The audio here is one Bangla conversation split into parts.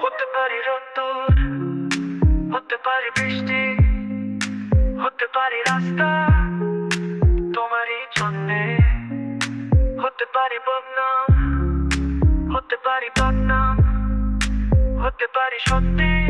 হতে পারি রোদ্দুর, হতে পারি বৃষ্টি, হতে পারি রাস্তা তোমারই জন্যে। হতে পারি বদনাম হতে পারি বদনাম হতে পারি সত্যি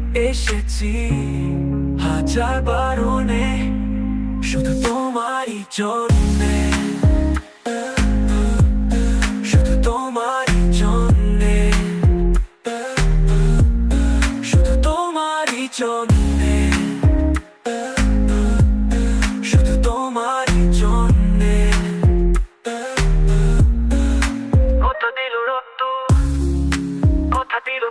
এসেছি হাজার বারণে, শুধু তোমারই জন্যে। শুধু তোমারই জন্যে। শুধু তোমারই জন্যে। শুধু তোমারই জন্যে। রক্ত কথা দিল